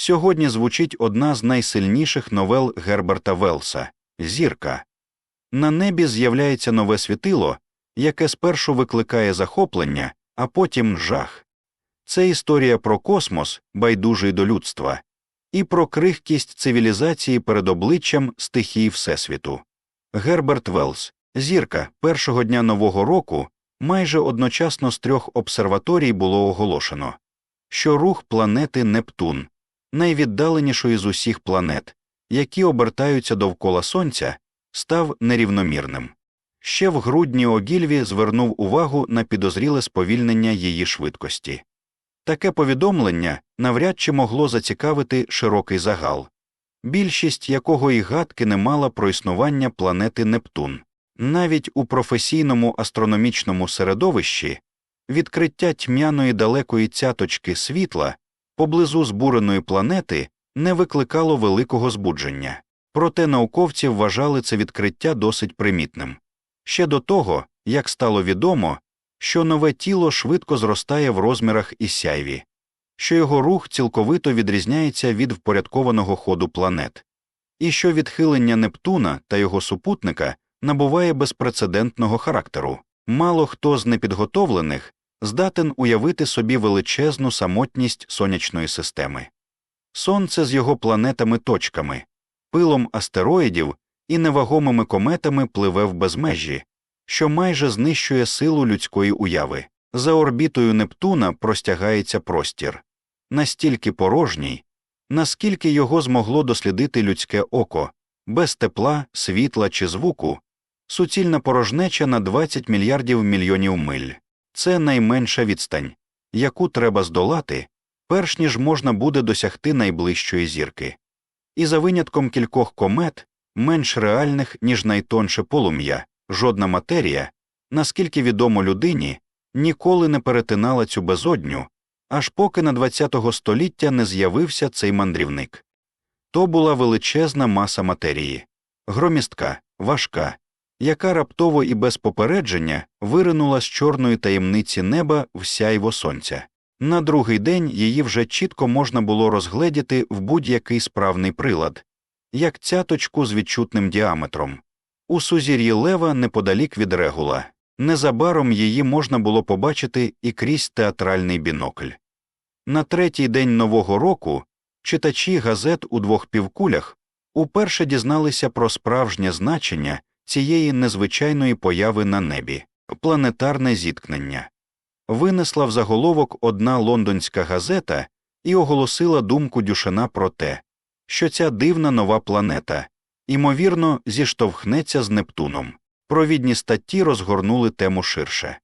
Сьогодні звучить одна з найсильніших новел Герберта Велса Зірка. На небі з'являється нове світило, яке спершу викликає захоплення, а потім жах. Це історія про космос, байдужий до людства, і про крихкість цивілізації перед обличчям стихій Всесвіту. Герберт Велс, зірка першого дня Нового року, майже одночасно з трьох обсерваторій було оголошено, що рух планети Нептун, найвіддаленішої з усіх планет, які обертаються довкола Сонця, став нерівномірним. Ще в грудні Огільві звернув увагу на підозріле сповільнення її швидкості. Таке повідомлення навряд чи могло зацікавити широкий загал, більшість якого і гадки не мала про існування планети Нептун. Навіть у професійному астрономічному середовищі відкриття тьмяної далекої цяточки світла поблизу збуреної планети не викликало великого збудження, проте науковці вважали це відкриття досить примітним. Ще до того, як стало відомо, що нове тіло швидко зростає в розмірах і сяйві, що його рух цілковито відрізняється від впорядкованого ходу планет, і що відхилення Нептуна та його супутника набуває безпрецедентного характеру. Мало хто з непідготовлених здатен уявити собі величезну самотність сонячної системи. Сонце з його планетами точками, пилом астероїдів і невагомими кометами пливе в безмежі, що майже знищує силу людської уяви. За орбітою Нептуна простягається простір, настільки порожній, наскільки його змогло дослідити людське око, без тепла, світла чи звуку, суцільна порожнеча на 20 мільярдів мільйонів миль. Це найменша відстань, яку треба здолати, перш ніж можна буде досягти найближчої зірки. І за винятком кількох комет, менш реальних, ніж найтонше полум'я, жодна матерія, наскільки відомо людині, ніколи не перетинала цю безодню, аж поки на ХХ століття не з'явився цей мандрівник. То була величезна маса матерії, громістка, важка, яка раптово і без попередження виринула з чорної таємниці неба в сяйво сонця. На другий день її вже чітко можна було розгледіти в будь-який справний прилад, як цяточку з відчутним діаметром. У сузір'ї лева неподалік від регула. Незабаром її можна було побачити і крізь театральний бінокль. На третій день Нового року читачі газет у двох півкулях уперше дізналися про справжнє значення цієї незвичайної появи на небі планетарне зіткнення. Винесла в заголовок одна лондонська газета і оголосила думку Дюшина про те, що ця дивна нова планета, ймовірно, зіштовхнеться з Нептуном. Провідні статті розгорнули тему ширше.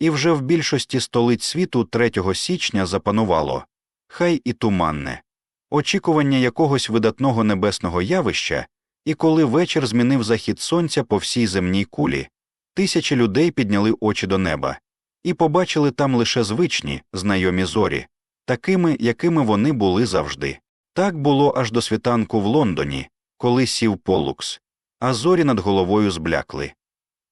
І вже в більшості столиць світу 3 січня запанувало хай і туманне, очікування якогось видатного небесного явища, і коли вечір змінив захід сонця по всій земній кулі, тисячі людей підняли очі до неба і побачили там лише звичні, знайомі зорі, такими, якими вони були завжди. Так було аж до світанку в Лондоні, коли сів полукс, а зорі над головою зблякли.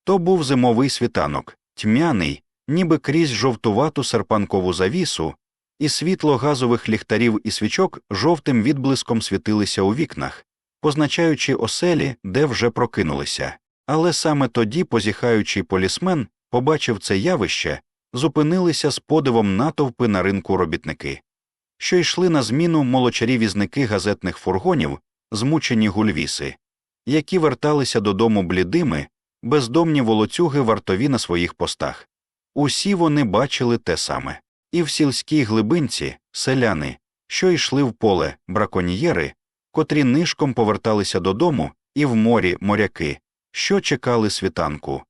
То був зимовий світанок, тьмяний, ніби крізь жовтувату серпанкову завісу, і світло газових ліхтарів і свічок жовтим відблиском світилися у вікнах, позначаючи оселі, де вже прокинулися. Але саме тоді позіхаючий полісмен побачив це явище, зупинилися з подивом натовпи на ринку робітники, що йшли на зміну молочарі візники газетних фургонів, змучені гульвіси, які верталися додому блідими, бездомні волоцюги вартові на своїх постах. Усі вони бачили те саме, і в сільській глибинці селяни, що йшли в поле, браконьєри, котрі нишком поверталися додому, і в морі моряки, що чекали світанку.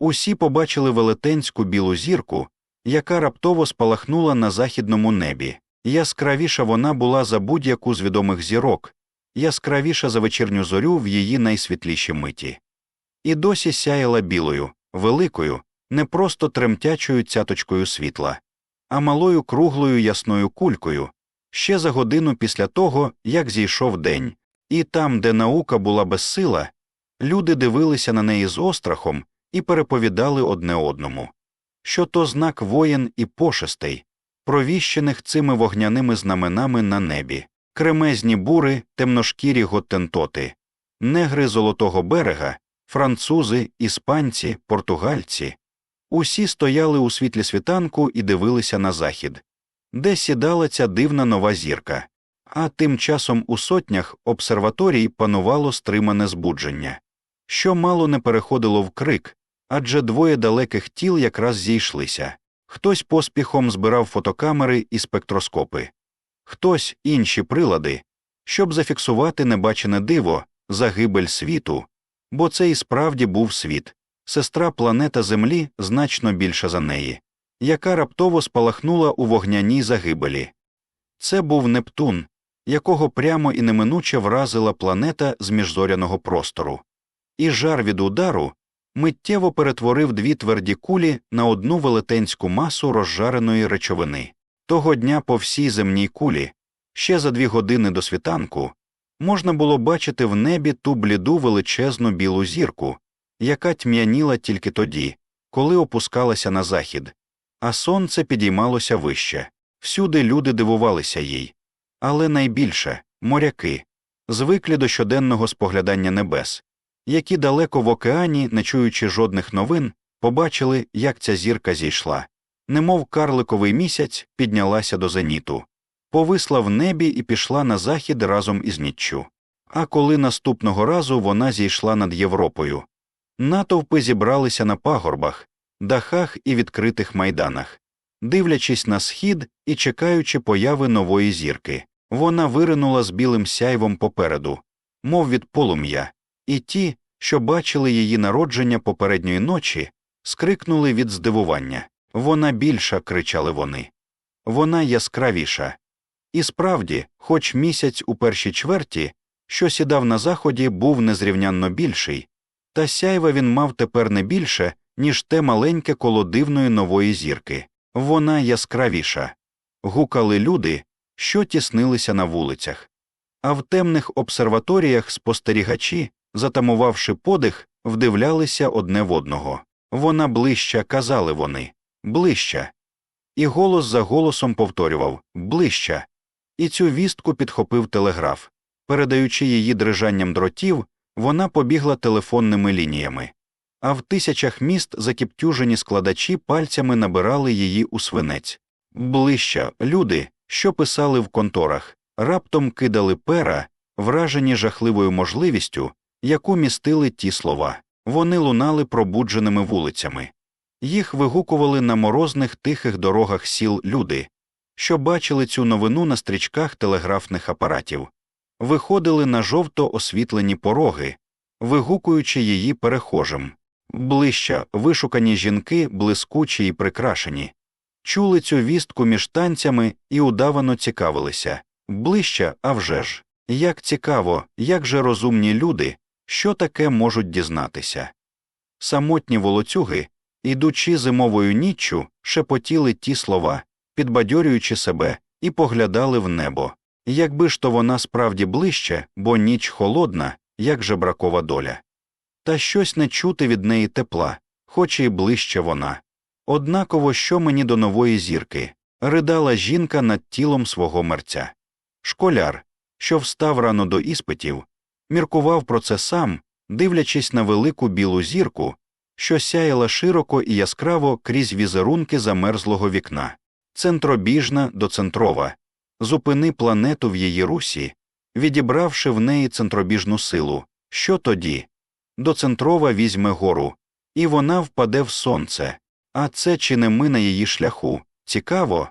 Усі побачили велетенську білу зірку, яка раптово спалахнула на західному небі. Яскравіша вона була за будь-яку з відомих зірок, яскравіша за вечірню зорю в її найсвітліші миті. І досі сяяла білою, великою, не просто тремтячою цяточкою світла, а малою круглою ясною кулькою, ще за годину після того, як зійшов день, і там, де наука була безсила, люди дивилися на неї з острахом і переповідали одне одному, що то знак воєн і пошестей, провіщених цими вогняними знаменами на небі. кремезні бури, темношкірі готентоти, негри золотого берега, французи, іспанці, португальці. Усі стояли у світлі світанку і дивилися на захід, де сідала ця дивна нова зірка, а тим часом у сотнях обсерваторій панувало стримане збудження, що мало не переходило в крик, адже двоє далеких тіл якраз зійшлися. Хтось поспіхом збирав фотокамери і спектроскопи, хтось інші прилади, щоб зафіксувати небачене диво, загибель світу, бо це і справді був світ, сестра планета Землі значно більша за неї, яка раптово спалахнула у вогняній загибелі. Це був Нептун, якого прямо і неминуче вразила планета з міжзоряного простору, і жар від удару миттєво перетворив дві тверді кулі на одну велетенську масу розжареної речовини. Того дня по всій земній кулі, ще за дві години до світанку, можна було бачити в небі ту бліду величезну білу зірку, яка тьмяніла тільки тоді, коли опускалася на захід, а сонце підіймалося вище. Всюди люди дивувалися їй, але найбільше моряки, звиклі до щоденного споглядання небес, які далеко в океані, не чуючи жодних новин, побачили, як ця зірка зійшла, немов карликовий місяць піднялася до зеніту, повисла в небі і пішла на захід разом із ніччю. А коли наступного разу вона зійшла над Європою, натовпи зібралися на пагорбах, дахах і відкритих майданах. Дивлячись на схід і чекаючи появи нової зірки, вона виринула з білим сяйвом попереду, мов від полум'я, і ті, що бачили її народження попередньої ночі, скрикнули від здивування вона більша, кричали вони. Вона яскравіша. І справді, хоч місяць у першій чверті, що сідав на заході, був незрівнянно більший, та сяйва він мав тепер не більше, ніж те маленьке коло дивної нової зірки. Вона яскравіша. Гукали люди, що тіснилися на вулицях. А в темних обсерваторіях спостерігачі, затамувавши подих, вдивлялися одне в одного. Вона ближча, казали вони, ближча. І голос за голосом повторював ближча. І цю вістку підхопив телеграф. Передаючи її дрижанням дротів, вона побігла телефонними лініями, а в тисячах міст закіптюжені складачі пальцями набирали її у свинець. Ближча люди, що писали в конторах, раптом кидали пера, вражені жахливою можливістю, яку містили ті слова. Вони лунали пробудженими вулицями. Їх вигукували на морозних тихих дорогах сіл люди, що бачили цю новину на стрічках телеграфних апаратів, виходили на жовто освітлені пороги, вигукуючи її перехожим. Ближча вишукані жінки, блискучі і прикрашені, чули цю вістку між танцями і удавано цікавилися ближча, а вже ж. Як цікаво, як же розумні люди, що таке можуть дізнатися. Самотні волоцюги, ідучи зимовою ніччю, шепотіли ті слова, підбадьорюючи себе, і поглядали в небо. Якби ж то вона справді ближче, бо ніч холодна, як же бракова доля. Та щось не чути від неї тепла, хоч і ближче вона. Однаково, що мені до нової зірки, ридала жінка над тілом свого мерця. Школяр, що встав рано до іспитів, міркував про це сам, дивлячись на велику білу зірку, що сяяла широко і яскраво крізь візерунки замерзлого вікна, центробіжна до центрова, зупини планету в її русі, відібравши в неї центробіжну силу. Що тоді? Доцентрова візьме гору, і вона впаде в сонце. А це чи не ми на її шляху? Цікаво.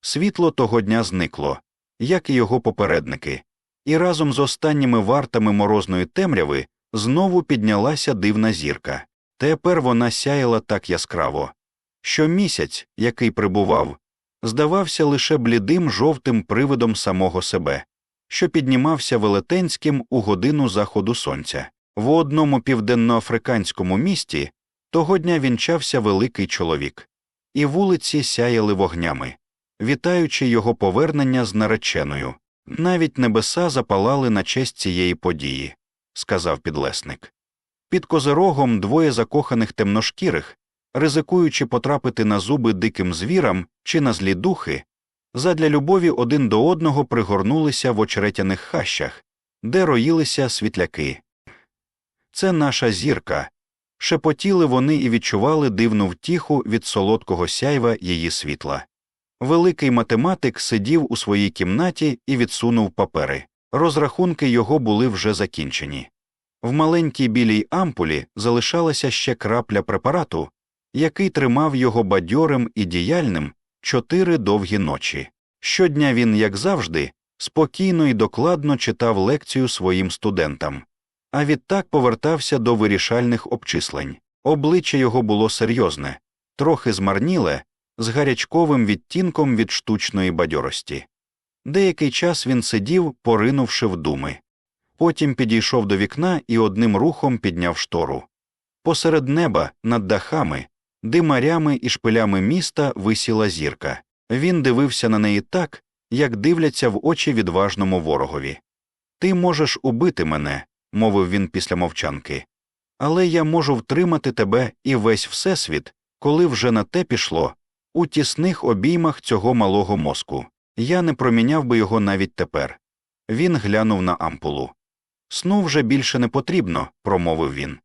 Світло того дня зникло, як і його попередники, і разом з останніми вартами морозної темряви знову піднялася дивна зірка. Тепер вона сяяла так яскраво, що місяць, який прибував, здавався лише блідим жовтим привидом самого себе, що піднімався велетенським у годину заходу сонця. В одному південноафриканському місті того дня вінчався великий чоловік, і вулиці сяяли вогнями, вітаючи його повернення з нареченою. Навіть небеса запалали на честь цієї події, сказав підлесник. Під козирогом двоє закоханих темношкірих, ризикуючи потрапити на зуби диким звірам чи на злі духи, Задля любові один до одного пригорнулися в очеретяних хащах, де роїлися світляки. Це наша зірка. Шепотіли вони і відчували дивну втіху від солодкого сяйва її світла. Великий математик сидів у своїй кімнаті і відсунув папери. Розрахунки його були вже закінчені. В маленькій білій ампулі залишалася ще крапля препарату, який тримав його бадьорим і діяльним чотири довгі ночі. Щодня він, як завжди, спокійно і докладно читав лекцію своїм студентам, а відтак повертався до вирішальних обчислень. Обличчя його було серйозне, трохи змарніле, з гарячковим відтінком від штучної бадьорості. Деякий час він сидів, поринувши в думи. Потім підійшов до вікна і одним рухом підняв штору. Посеред неба, над дахами, димарями і шпилями міста висіла зірка. Він дивився на неї так, як дивляться в очі відважному ворогові. Ти можеш убити мене, мовив він після мовчанки, але я можу втримати тебе і весь всесвіт, коли вже на те пішло, у тісних обіймах цього малого мозку. Я не проміняв би його навіть тепер. Він глянув на ампулу. Сну вже більше не потрібно, промовив він.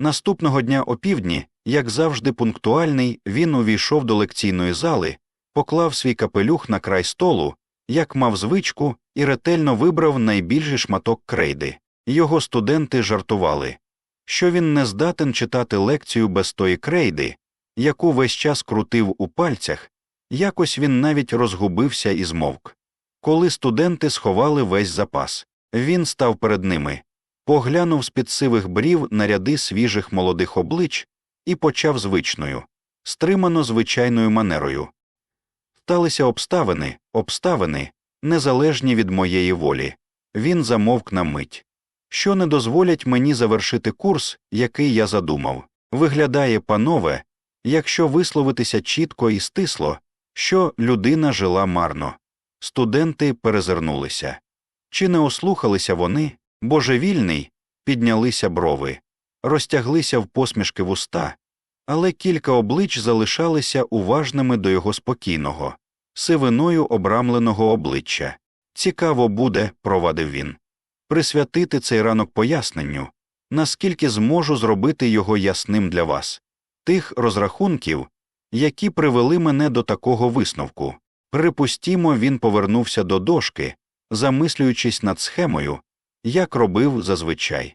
Наступного дня опівдні, як завжди пунктуальний, він увійшов до лекційної зали, поклав свій капелюх на край столу, як мав звичку, і ретельно вибрав найбільший шматок крейди. Його студенти жартували, що він не здатен читати лекцію без тої крейди, яку весь час крутив у пальцях, якось він навіть розгубився і змовк. Коли студенти сховали весь запас, він став перед ними, поглянув з під сивих брів на ряди свіжих молодих облич і почав звичною, стримано звичайною манерою. Сталися обставини, обставини, незалежні від моєї волі. Він замовк на мить. Що не дозволять мені завершити курс, який я задумав. Виглядає, панове, якщо висловитися чітко і стисло, що людина жила марно. Студенти перезирнулися. Чи не ослухалися вони, божевільний, піднялися брови, розтяглися в посмішки вуста, але кілька облич залишалися уважними до його спокійного, сивиною обрамленого обличчя. Цікаво буде, провадив він, присвятити цей ранок поясненню, наскільки зможу зробити його ясним для вас, тих розрахунків, які привели мене до такого висновку. Припустімо, він повернувся до дошки, замислюючись над схемою, як робив зазвичай.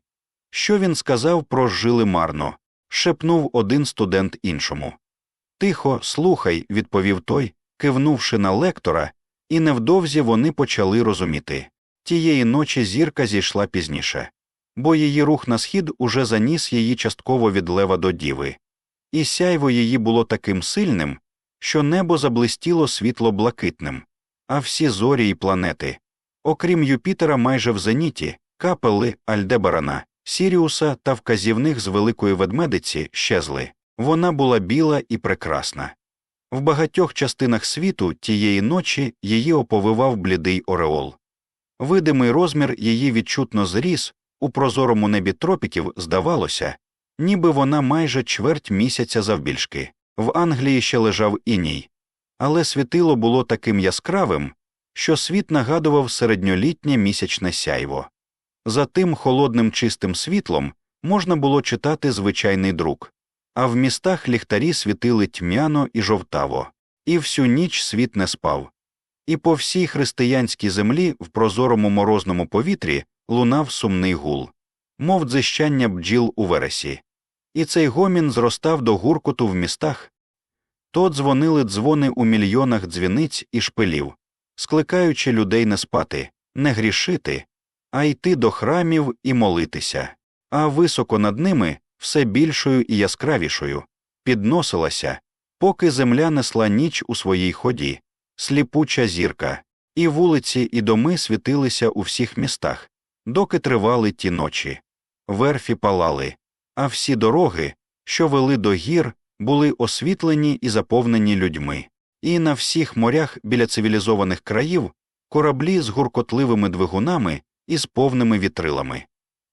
Що він сказав про жили марно, шепнув один студент іншому. Тихо, слухай, відповів той, кивнувши на лектора, і невдовзі вони почали розуміти. Тієї ночі зірка зійшла пізніше, бо її рух на схід уже заніс її частково від лева до діви, і сяйво її було таким сильним, що небо заблистіло світло блакитним, а всі зорі й планети, окрім Юпітера, майже в зеніті, капели Альдебарана, Сіріуса та вказівних з великої ведмедиці щезли. Вона була біла і прекрасна. В багатьох частинах світу тієї ночі її оповивав блідий ореол. Видимий розмір її відчутно зріс, у прозорому небі тропіків здавалося, ніби вона майже чверть місяця завбільшки. В Англії ще лежав іній, але світило було таким яскравим, що світ нагадував середньолітнє місячне сяйво. За тим холодним чистим світлом можна було читати звичайний друк, а в містах ліхтарі світили тьмяно і жовтаво, і всю ніч світ не спав. І по всій християнській землі в прозорому морозному повітрі лунав сумний гул, мов дзищання бджіл у вересі. І цей гомін зростав до гуркоту в містах. То дзвонили дзвони у мільйонах дзвіниць і шпилів, скликаючи людей не спати, не грішити, а йти до храмів і молитися, а високо над ними все більшою і яскравішою, підносилася, поки земля несла ніч у своїй ході, сліпуча зірка, і вулиці, і доми світилися у всіх містах, доки тривали ті ночі. Верфі палали, а всі дороги, що вели до гір, були освітлені і заповнені людьми, і на всіх морях біля цивілізованих країв кораблі з гуркотливими двигунами і з повними вітрилами,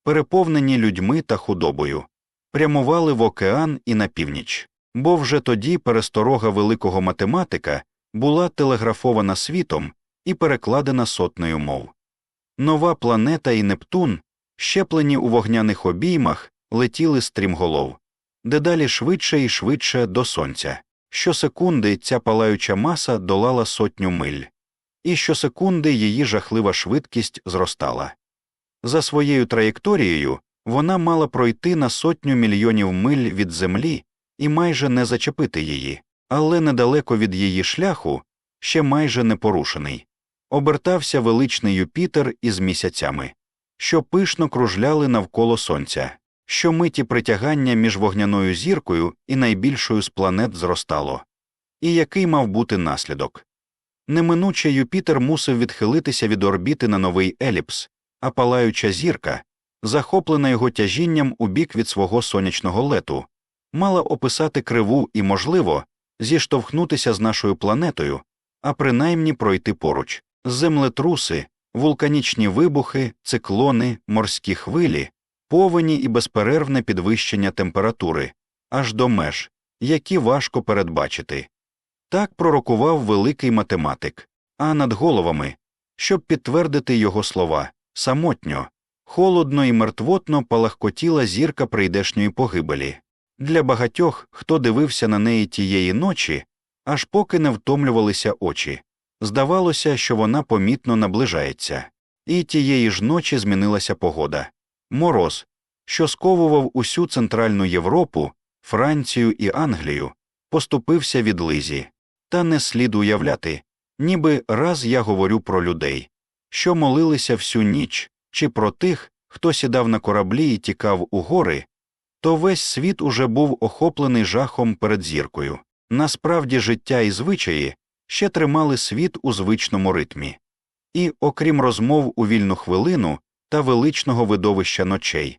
переповнені людьми та худобою, прямували в океан і на північ, бо вже тоді пересторога великого математика була телеграфована світом і перекладена сотнею мов. Нова планета і Нептун, щеплені у вогняних обіймах, летіли стрімголов, дедалі швидше і швидше до сонця. Щосекунди ця палаюча маса долала сотню миль, і щосекунди її жахлива швидкість зростала. За своєю траєкторією вона мала пройти на сотню мільйонів миль від землі і майже не зачепити її, але недалеко від її шляху, ще майже непорушений, обертався величний Юпітер із місяцями, що пишно кружляли навколо сонця, що миті притягання між вогняною зіркою і найбільшою з планет зростало. І який мав бути наслідок? Неминуче Юпітер мусив відхилитися від орбіти на новий еліпс, а палаюча зірка, захоплена його тяжінням у бік від свого сонячного лету, мала описати криву і, можливо, зіштовхнутися з нашою планетою, а принаймні пройти поруч землетруси, вулканічні вибухи, циклони, морські хвилі, повені і безперервне підвищення температури, аж до меж, які важко передбачити. Так пророкував великий математик, а над головами, щоб підтвердити його слова, самотньо, холодно і мертвотно палахкотіла зірка прийдешньої погибелі. Для багатьох, хто дивився на неї тієї ночі, аж поки не втомлювалися очі. Здавалося, що вона помітно наближається, і тієї ж ночі змінилася погода. Мороз, що сковував усю Центральну Європу, Францію і Англію, поступився від лизі. Та не слід уявляти, ніби раз я говорю про людей, що молилися всю ніч, чи про тих, хто сідав на кораблі і тікав у гори, то весь світ уже був охоплений жахом перед зіркою. Насправді життя і звичаї ще тримали світ у звичному ритмі. І, окрім розмов у вільну хвилину та величного видовища ночей,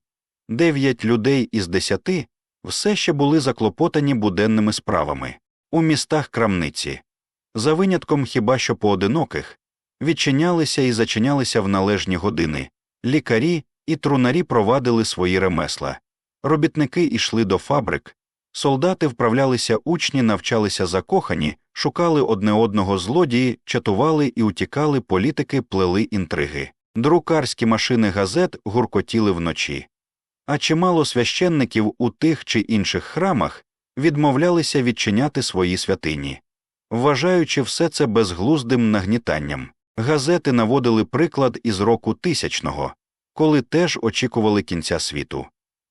дев'ять людей із десяти все ще були заклопотані буденними справами у містах крамниці, за винятком хіба що поодиноких, відчинялися і зачинялися в належні години, лікарі і трунарі провадили свої ремесла, робітники йшли до фабрик, солдати вправлялися учні, навчалися закохані, шукали одне одного злодії, чатували і утікали політики, плели інтриги. Друкарські машини газет гуркотіли вночі. А чимало священників у тих чи інших храмах відмовлялися відчиняти свої святині. Вважаючи все це безглуздим нагнітанням, газети наводили приклад із року тисячного, коли теж очікували кінця світу.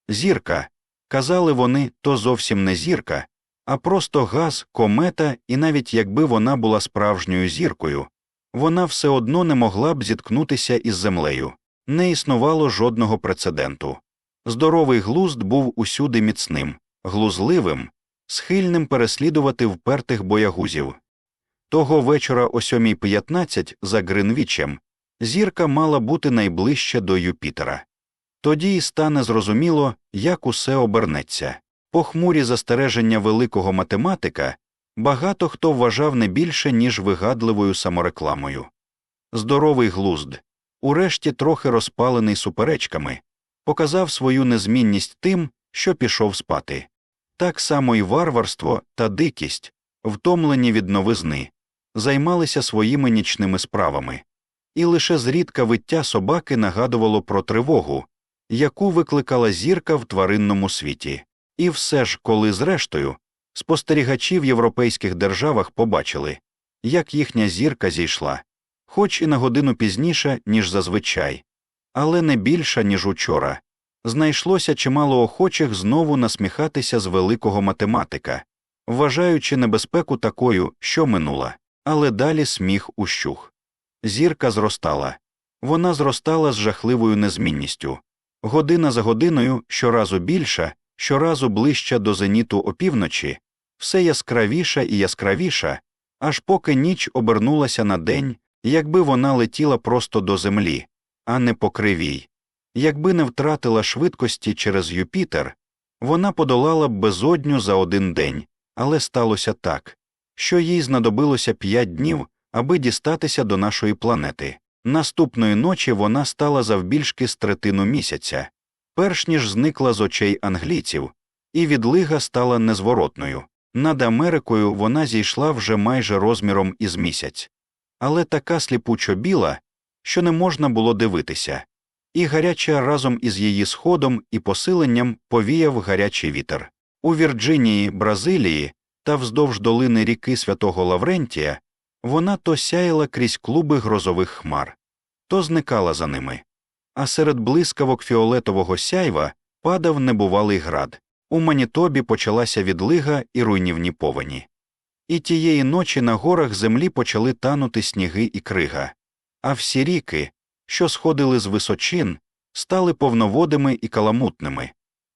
Зірка, казали вони, то зовсім не зірка, а просто газ, комета, і навіть якби вона була справжньою зіркою, вона все одно не могла б зіткнутися із землею, не існувало жодного прецеденту. Здоровий глузд був усюди міцним, глузливим, схильним переслідувати впертих боягузів. Того вечора о 7.15 за Гринвічем зірка мала бути найближче до Юпітера. Тоді й стане зрозуміло, як усе обернеться. Похмурі застереження великого математика багато хто вважав не більше, ніж вигадливою саморекламою. Здоровий глузд, урешті трохи розпалений суперечками, показав свою незмінність тим, що пішов спати. Так само і варварство та дикість, втомлені від новизни, займалися своїми нічними справами, і лише зрідка виття собаки нагадувало про тривогу, яку викликала зірка в тваринному світі. І все ж, коли зрештою спостерігачі в європейських державах побачили, як їхня зірка зійшла, хоч і на годину пізніше, ніж зазвичай, але не більша, ніж учора, знайшлося чимало охочих знову насміхатися з великого математика, вважаючи небезпеку такою, що минула, але далі сміх ущух. Зірка зростала, вона зростала з жахливою незмінністю, година за годиною щоразу більша щоразу ближча до зеніту опівночі, все яскравіша і яскравіша, аж поки ніч обернулася на день, якби вона летіла просто до землі, а не по кривій. Якби не втратила швидкості через Юпітер, вона подолала б безодню за один день, але сталося так, що їй знадобилося п'ять днів, аби дістатися до нашої планети. Наступної ночі вона стала завбільшки з третину місяця, перш ніж зникла з очей англійців, і відлига стала незворотною. Над Америкою вона зійшла вже майже розміром із місяць, але така сліпучо біла, що не можна було дивитися, і гаряча разом із її сходом і посиленням повіяв гарячий вітер. У Вірджинії, Бразилії та вздовж долини ріки Святого Лаврентія вона то сяяла крізь клуби грозових хмар, то зникала за ними. А серед блискавок фіолетового сяйва падав небувалий град. У Манітобі почалася відлига і руйнівні повені. І тієї ночі на горах землі почали танути сніги і крига, а всі ріки, що сходили з височин, стали повноводими і каламутними,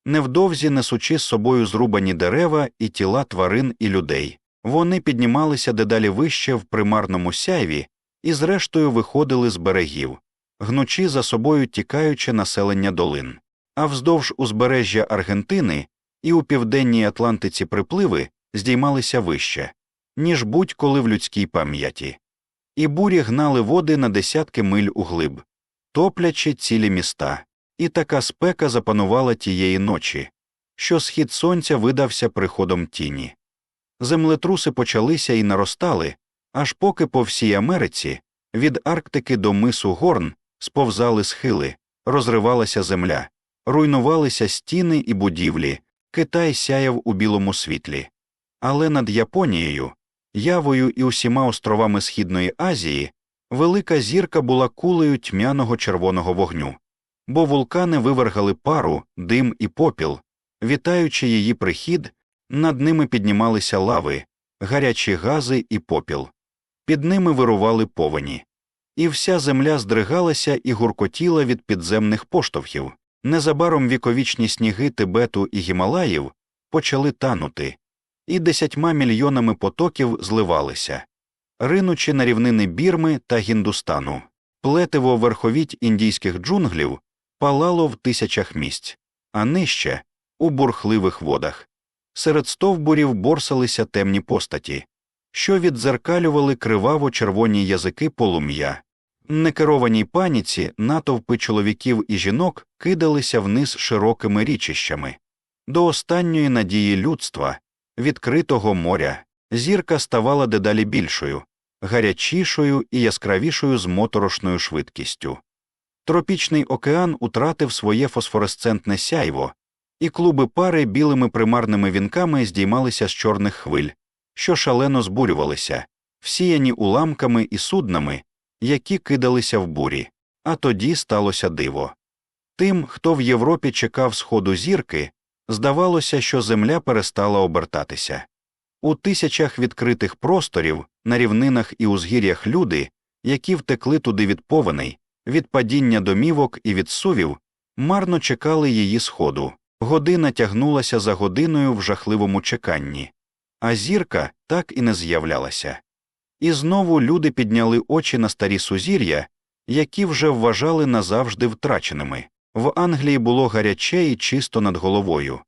невдовзі несучи з собою зрубані дерева і тіла тварин і людей. Вони піднімалися дедалі вище в примарному сяйві і, зрештою, виходили з берегів, гнучи за собою тікаюче населення долин. А вздовж узбережжя Аргентини і у південній Атлантиці припливи здіймалися вище, ніж будь-коли в людській пам'яті, і бурі гнали води на десятки миль углиб, топлячи цілі міста, і така спека запанувала тієї ночі, що схід сонця видався приходом тіні. Землетруси почалися і наростали, аж поки по всій Америці від Арктики до мису Горн сповзали схили, розривалася земля, руйнувалися стіни і будівлі, Китай сяяв у білому світлі. Але над Японією, Явою і усіма островами Східної Азії велика зірка була кулею тьмяного червоного вогню, бо вулкани вивергали пару, дим і попіл, вітаючи її прихід, над ними піднімалися лави, гарячі гази і попіл, під ними вирували повені, і вся земля здригалася і гуркотіла від підземних поштовхів. Незабаром віковічні сніги Тибету і Гімалаїв почали танути, і десятьма мільйонами потоків зливалися, ринучи на рівнини Бірми та Гіндустану. Плетиво верховіть індійських джунглів палало в тисячах місць, а нижче у бурхливих водах. Серед стовбурів борсалися темні постаті, що віддзеркалювали криваво червоні язики полум'я. Некерованій паніці натовпи чоловіків і жінок кидалися вниз широкими річищами. До останньої надії людства, відкритого моря, зірка ставала дедалі більшою, гарячішою і яскравішою з моторошною швидкістю. Тропічний океан утратив своє фосфоресцентне сяйво, і клуби пари білими примарними вінками здіймалися з чорних хвиль, що шалено збурювалися, всіяні уламками і суднами які кидалися в бурі, а тоді сталося диво. Тим, хто в Європі чекав сходу зірки, здавалося, що земля перестала обертатися. У тисячах відкритих просторів, на рівнинах і узгір'ях люди, які втекли туди від повеней, від падіння домівок і від сувів, марно чекали її сходу. Година тягнулася за годиною в жахливому чеканні, а зірка так і не з'являлася. І знову люди підняли очі на старі сузір'я, які вже вважали назавжди втраченими. В Англії було гаряче і чисто над головою.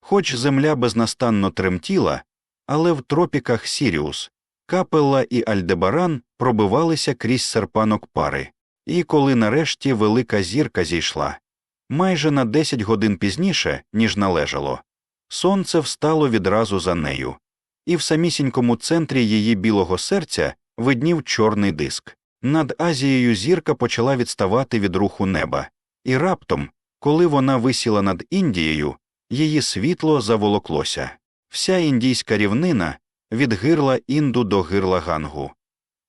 Хоч земля безнастанно тремтіла, але в тропіках Сіріус, Капелла і Альдебаран пробивалися крізь серпанок пари, і коли нарешті велика зірка зійшла, майже на 10 годин пізніше, ніж належало, сонце встало відразу за нею і в самісінькому центрі її білого серця виднів чорний диск. Над Азією зірка почала відставати від руху неба, і раптом, коли вона висіла над Індією, її світло заволоклося. Вся індійська рівнина від гирла інду до гирла гангу.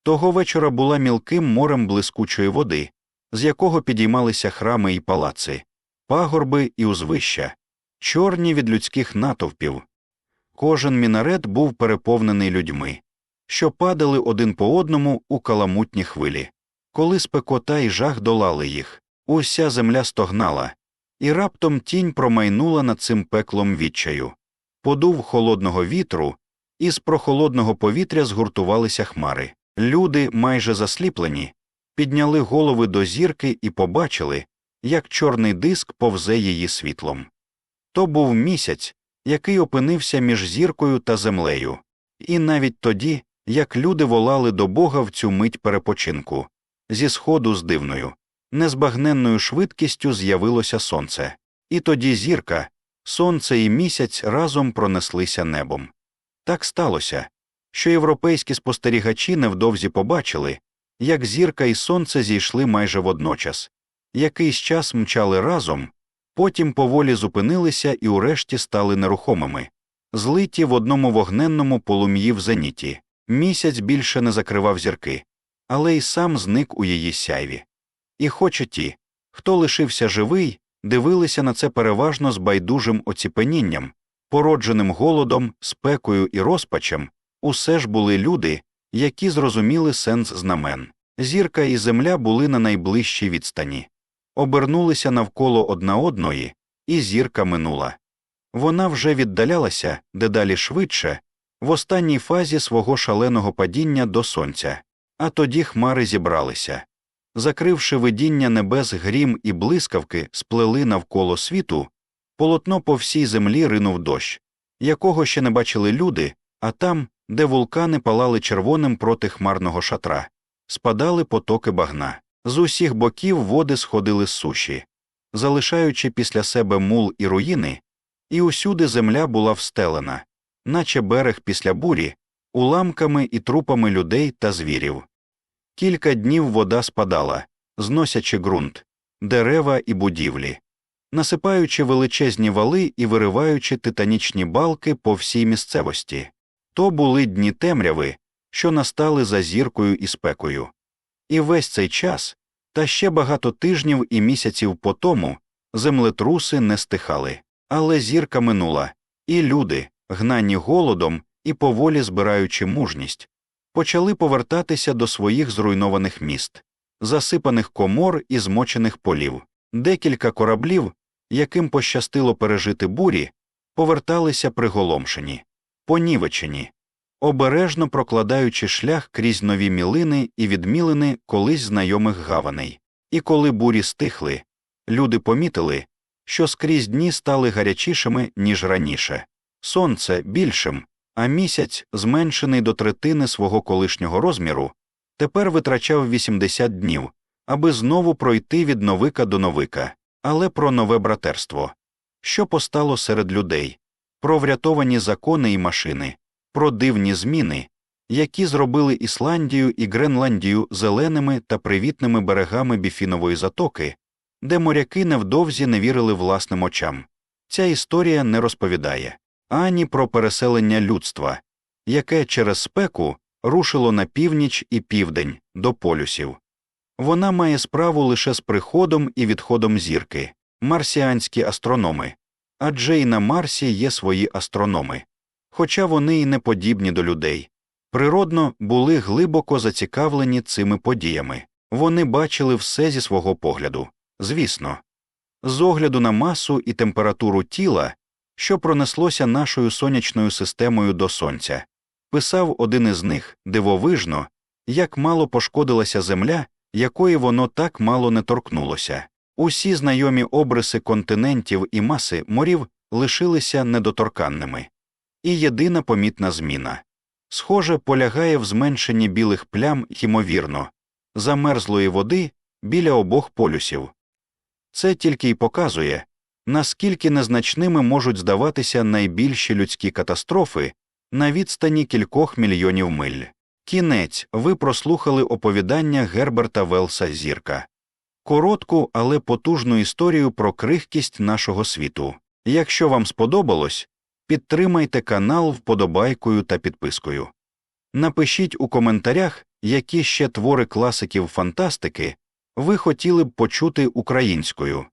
Того вечора була мілким морем блискучої води, з якого підіймалися храми і палаци, пагорби і узвища, чорні від людських натовпів, Кожен мінарет був переповнений людьми, що падали один по одному у каламутні хвилі. Коли спекота і жах долали їх, уся земля стогнала, і раптом тінь промайнула над цим пеклом відчаю. Подув холодного вітру, і з прохолодного повітря згуртувалися хмари. Люди, майже засліплені, підняли голови до зірки і побачили, як чорний диск повзе її світлом. То був місяць, який опинився між зіркою та землею, і навіть тоді, як люди волали до Бога в цю мить перепочинку, зі сходу з дивною, незбагненною швидкістю з'явилося сонце, і тоді зірка, сонце і місяць разом пронеслися небом. Так сталося, що європейські спостерігачі невдовзі побачили, як зірка і сонце зійшли майже водночас, якийсь час мчали разом, потім поволі зупинилися і урешті стали нерухомими, злиті в одному вогненному полум'ї в зеніті. Місяць більше не закривав зірки, але й сам зник у її сяйві. І хоч і ті, хто лишився живий, дивилися на це переважно з байдужим оціпенінням, породженим голодом, спекою і розпачем, усе ж були люди, які зрозуміли сенс знамен. Зірка і земля були на найближчій відстані, обернулися навколо одна одної, і зірка минула. Вона вже віддалялася дедалі швидше, в останній фазі свого шаленого падіння до сонця, а тоді хмари зібралися. Закривши видіння небес грім і блискавки, сплели навколо світу, полотно по всій землі ринув дощ, якого ще не бачили люди, а там, де вулкани палали червоним проти хмарного шатра, спадали потоки багна. З усіх боків води сходили з суші, залишаючи після себе мул і руїни, і усюди земля була встелена, наче берег після бурі, уламками і трупами людей та звірів. Кілька днів вода спадала, зносячи ґрунт, дерева і будівлі, насипаючи величезні вали і вириваючи титанічні балки по всій місцевості. То були дні темряви, що настали за зіркою і спекою. І весь цей час, та ще багато тижнів і місяців по тому, землетруси не стихали. Але зірка минула, і люди, гнані голодом і поволі збираючи мужність, почали повертатися до своїх зруйнованих міст, засипаних комор і змочених полів. Декілька кораблів, яким пощастило пережити бурі, поверталися приголомшені, понівечені, обережно прокладаючи шлях крізь нові мілини і відмілини колись знайомих гаваней. І коли бурі стихли, люди помітили, що скрізь дні стали гарячішими, ніж раніше, сонце більшим, а місяць, зменшений до третини свого колишнього розміру, тепер витрачав 80 днів, аби знову пройти від новика до новика, але про нове братерство, що постало серед людей, про врятовані закони і машини, про дивні зміни, які зробили Ісландію і Гренландію зеленими та привітними берегами біфінової затоки, де моряки невдовзі не вірили власним очам. Ця історія не розповідає ані про переселення людства, яке через спеку рушило на північ і південь до полюсів. Вона має справу лише з приходом і відходом зірки, марсіанські астрономи, адже й на Марсі є свої астрономи, хоча вони й не подібні до людей. Природно були глибоко зацікавлені цими подіями, вони бачили все зі свого погляду. Звісно, з огляду на масу і температуру тіла, що пронеслося нашою сонячною системою до сонця, писав один із них дивовижно, як мало пошкодилася земля, якої воно так мало не торкнулося. Усі знайомі обриси континентів і маси морів лишилися недоторканними, і єдина помітна зміна схоже, полягає в зменшенні білих плям ймовірно, замерзлої води біля обох полюсів. Це тільки й показує, наскільки незначними можуть здаватися найбільші людські катастрофи на відстані кількох мільйонів миль. Кінець ви прослухали оповідання Герберта Велса Зірка, коротку, але потужну історію про крихкість нашого світу. Якщо вам сподобалось, підтримайте канал вподобайкою та підпискою. Напишіть у коментарях, які ще твори класиків фантастики ви хотіли б почути українською.